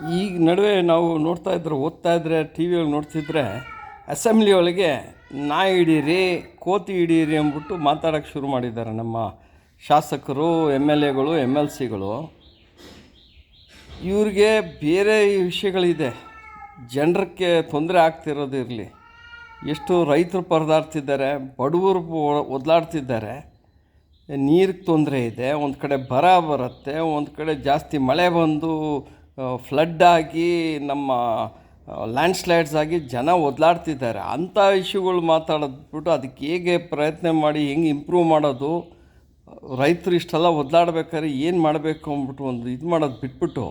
ಈಗ ನಡುವೆ ನಾವು ನೋಡ್ತಾ ಇದ್ರೆ, ಓದ್ತಾ ಇದ್ರೆ ಟಿ ವಿಯಲ್ಲಿ ನೋಡ್ತಿದ್ರೆ ಅಸೆಂಬ್ಲಿ ಒಳಗೆ ನಾ ಹಿಡೀರಿ, ಕೋತಿ ಹಿಡೀರಿ ಅಂದ್ಬಿಟ್ಟು ಮಾತಾಡೋಕ್ಕೆ ಶುರು ಮಾಡಿದ್ದಾರೆ ನಮ್ಮ ಶಾಸಕರು, ಎಂ ಎಲ್ ಎಗಳು, ಎಂ ಎಲ್ ಸಿಗಳು. ಇವ್ರಿಗೆ ಬೇರೆ ವಿಷಯಗಳಿದೆ. ಜನರಿಗೆ ತೊಂದರೆ ಆಗ್ತಿರೋದು ಇರಲಿ. ಎಷ್ಟು ರೈತರು ಪರದಾಡ್ತಿದ್ದಾರೆ, ಬಡವರು ಒದ್ಲಾಡ್ತಿದ್ದಾರೆ. ನೀರಿಗೆ ತೊಂದರೆ ಇದೆ, ಒಂದು ಕಡೆ ಬರ ಬರುತ್ತೆ, ಒಂದು ಕಡೆ ಜಾಸ್ತಿ ಮಳೆ ಬಂದು ಫ್ಲಡ್ ಆಗಿ ನಮ್ಮ ಲ್ಯಾಂಡ್ ಸ್ಲೈಡ್ಸ್ ಆಗಿ ಜನ ಒದಲಾಡ್ತಿದ್ದಾರೆ. ಅಂಥ ಇಶ್ಯೂಗಳು ಮಾತಾಡೋದ್ಬಿಟ್ಟು ಅದಕ್ಕೆ ಹೇಗೆ ಪ್ರಯತ್ನ ಮಾಡಿ ಹೆಂಗೆ ಇಂಪ್ರೂವ್ ಮಾಡೋದು, ರೈತರು ಇಷ್ಟೆಲ್ಲ ಒದ್ಲಾಡ್ಬೇಕಾದ್ರೆ ಏನು ಮಾಡಬೇಕು ಅಂದ್ಬಿಟ್ಟು ಒಂದು ಇದು ಮಾಡೋದು ಬಿಟ್ಬಿಟ್ಟು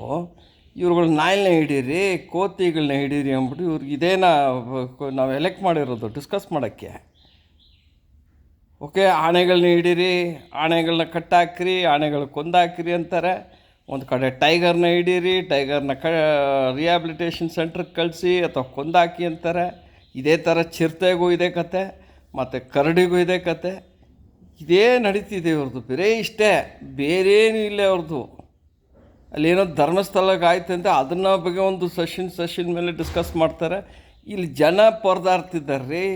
ಇವ್ರುಗಳು ನಾಯಿನ ಹಿಡೀರಿ ಕೋತಿಗಳನ್ನ ಹಿಡೀರಿ ಅಂದ್ಬಿಟ್ಟು ಇವ್ರಿಗೆ ಇದೇನ, ನಾವು ಎಲೆಕ್ಟ್ ಮಾಡಿರೋದು ಡಿಸ್ಕಸ್ ಮಾಡೋಕ್ಕೆ. ಓಕೆ ಆಣೆಗಳನ್ನ ಹಿಡೀರಿ ಆಣೆಗಳನ್ನ ಕಟ್ಟಾಕ್ರಿ ಆಣೆಗಳು ಕೊಂದಾಕ್ರಿ ಅಂತಾರೆ. ಒಂದು ಕಡೆ ಟೈಗರ್ನ ಹಿಡೀರಿ, ಟೈಗರ್ನ ಕ ರಿಯಾಬಿಲಿಟೇಷನ್ ಸೆಂಟ್ರಿಗೆ ಕಳಿಸಿ ಅಥವಾ ಕೊಂದಾಕಿ ಅಂತಾರೆ. ಇದೇ ಥರ ಚಿರತೆಗೂ ಇದೆ ಕತೆ, ಮತ್ತು ಕರಡಿಗೂ ಇದೆ ಕತೆ. ಇದೇ ನಡೀತಿದೆ ಇವ್ರದ್ದು ಬೇರೆ ಇಷ್ಟೇ, ಬೇರೇನೂ ಇಲ್ಲ ಅವ್ರದ್ದು ಅಲ್ಲೇನೋ ಧರ್ಮಸ್ಥಳಕ್ಕೆ ಆಯ್ತು ಅಂತ ಅದನ್ನ ಬಗ್ಗೆ ಒಂದು ಸೆಷನ್ ಸೆಷನ್ ಮೇಲೆ ಡಿಸ್ಕಸ್ ಮಾಡ್ತಾರೆ. ಇಲ್ಲಿ ಜನ ಪರದಾಡ್ತಿದ್ದಾರೆ ರೀ.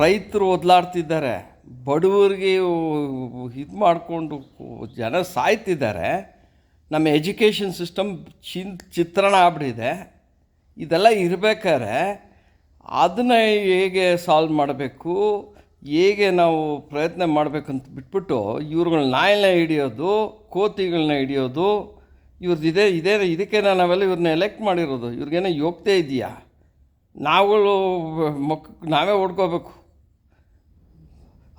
ರೈತರು ಒದ್ಲಾಡ್ತಿದ್ದಾರೆ. ಬಡವರಿಗೆ ಇದು ಮಾಡಿಕೊಂಡು ಜನ ಸಾಯ್ತಿದ್ದಾರೆ. ನಮ್ಮ ಎಜುಕೇಷನ್ ಸಿಸ್ಟಮ್ ಚಿನ್ ಚಿತ್ರಣ ಆಗ್ಬಿಟ್ಟಿದೆ. ಇದೆಲ್ಲ ಇರಬೇಕಾದ್ರೆ ಅದನ್ನು ಹೇಗೆ ಸಾಲ್ವ್ ಮಾಡಬೇಕು, ಹೇಗೆ ನಾವು ಪ್ರಯತ್ನ ಮಾಡಬೇಕಂತ ಬಿಟ್ಬಿಟ್ಟು ಇವ್ರುಗಳ ನಾಯಿನ ಹಿಡಿಯೋದು ಕೋತಿಗಳನ್ನ ಹಿಡಿಯೋದು ಇವ್ರದ್ದು ಇದೇ ಇದೇ, ಇದಕ್ಕೆ ನಾವೆಲ್ಲ ಇವ್ರನ್ನ ಎಲೆಕ್ಟ್ ಮಾಡಿರೋದು. ಇವ್ರಿಗೇನೋ ಯೋಗ್ಯತೆ ಇದೆಯಾ? ನಾವುಗಳು ಮಕ್, ನಾವೇ ಹೊಡ್ಕೋಬೇಕು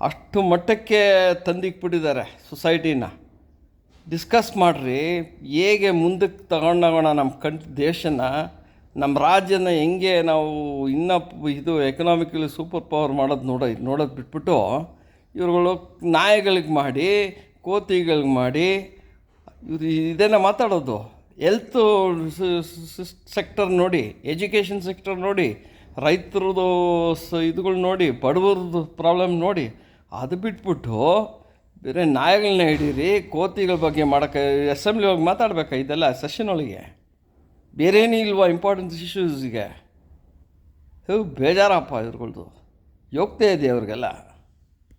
ಅಷ್ಟು ಮಟ್ಟಕ್ಕೆ ತಂದಿಕ್ಬಿಟ್ಟಿದ್ದಾರೆ ಸೊಸೈಟಿನ. ಡಿಸ್ಕಸ್ ಮಾಡಿರಿ, ಹೇಗೆ ಮುಂದಕ್ಕೆ ತಗೊಂಡೋಗೋಣ ನಮ್ಮ ಕಣ್ ದೇಶನ, ನಮ್ಮ ರಾಜ್ಯನ ಹೆಂಗೆ ನಾವು ಇನ್ನೂ ಇದು ಎಕನಾಮಿಕಲಿ ಸೂಪರ್ ಪವರ್ ಮಾಡೋದು ನೋಡೋ, ನೋಡೋದು ಬಿಟ್ಬಿಟ್ಟು ಇವ್ರುಗಳು ನಾಯಿಗಳಿಗೆ ಮಾಡಿ, ಕೋತಿಗಳಿಗೆ ಮಾಡಿ, ಇವ್ರು ಇದೇನ ಮಾತಾಡೋದು. ಎಲ್ತು ಸೆಕ್ಟರ್ ನೋಡಿ ಎಜುಕೇಷನ್ ಸೆಕ್ಟರ್ ನೋಡಿ, ರೈತರದು ಸ, ಇದುಗಳು ನೋಡಿ ಬಡವ್ರದ್ದು ಪ್ರಾಬ್ಲಮ್ ನೋಡಿ ಅದು ಬಿಟ್ಬಿಟ್ಟು ಬೇರೆ ನಾಯಿಗಳನ್ನ ಹಿಡೀರಿ, ಕೋತಿಗಳ ಬಗ್ಗೆ ಮಾಡೋಕ್ಕೆ ಅಸೆಂಬ್ಲಿ ಹೋಗಿ ಮಾತಾಡ್ಬೇಕಾ ಇದೆಲ್ಲ ಸೆಷನ್ ಒಳಗೆ? ಬೇರೇನೂ ಇಲ್ವಾ ಇಂಪಾರ್ಟೆನ್ಸ್ ಇಶ್ಯೂಸ್ಗೆ ಬೇಜಾರಪ್ಪ ಇವ್ರುಗಳ್ದು. ಯೋಗ್ತೇ ಇದೆ ಅವ್ರಿಗೆಲ್ಲ